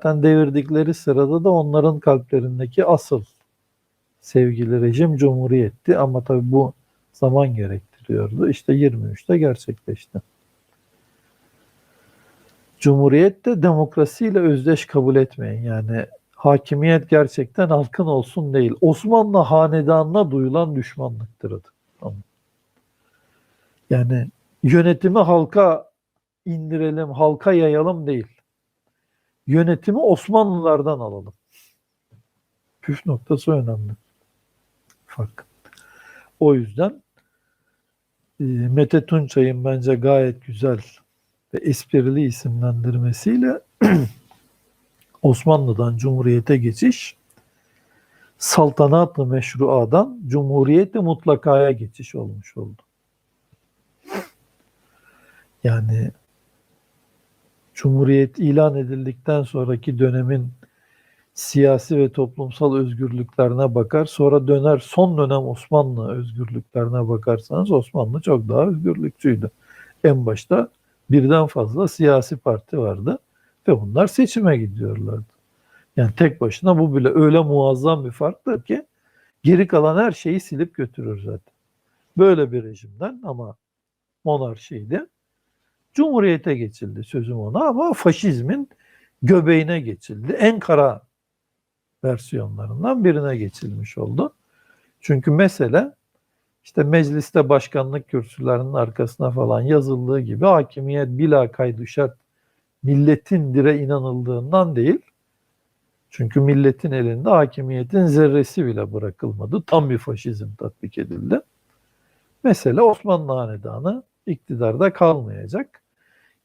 zaten devirdikleri sırada da onların kalplerindeki asıl sevgili rejim cumhuriyetti ama tabii bu zaman gerektiriyordu. İşte 23'te gerçekleşti. Cumhuriyet de demokrasiyle özdeş kabul etmeyin. Yani hakimiyet gerçekten halkın olsun değil. Osmanlı hanedanına duyulan düşmanlıktır adı. Yani yönetimi halka indirelim, halka yayalım değil. Yönetimi Osmanlılardan alalım. Püf noktası önemli. Fark. O yüzden e, Mete Tunçay'ın bence gayet güzel ve esprili isimlendirmesiyle Osmanlı'dan Cumhuriyete geçiş, saltanat-ı meşruadan Cumhuriyet-i mutlakaya geçiş olmuş oldu. Yani Cumhuriyet ilan edildikten sonraki dönemin siyasi ve toplumsal özgürlüklerine bakar. Sonra döner son dönem Osmanlı özgürlüklerine bakarsanız Osmanlı çok daha özgürlükçüydü. En başta birden fazla siyasi parti vardı ve bunlar seçime gidiyorlardı. Yani tek başına bu bile öyle muazzam bir farktır ki geri kalan her şeyi silip götürür zaten. Böyle bir rejimden ama monarşiydi. Cumhuriyete geçildi sözüm ona ama faşizmin göbeğine geçildi. En kara versiyonlarından birine geçilmiş oldu. Çünkü mesele işte mecliste başkanlık kürsülerinin arkasına falan yazıldığı gibi hakimiyet bila kaydı şart milletin dire inanıldığından değil. Çünkü milletin elinde hakimiyetin zerresi bile bırakılmadı. Tam bir faşizm tatbik edildi. Mesele Osmanlı Hanedanı iktidarda kalmayacak.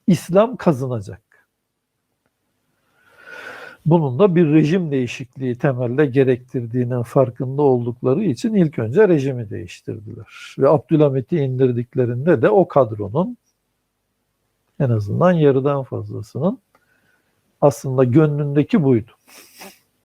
İslam kazanacak. Bunun da bir rejim değişikliği temelde gerektirdiğinin farkında oldukları için ilk önce rejimi değiştirdiler. Ve Abdülhamit'i indirdiklerinde de o kadronun en azından yarıdan fazlasının aslında gönlündeki buydu.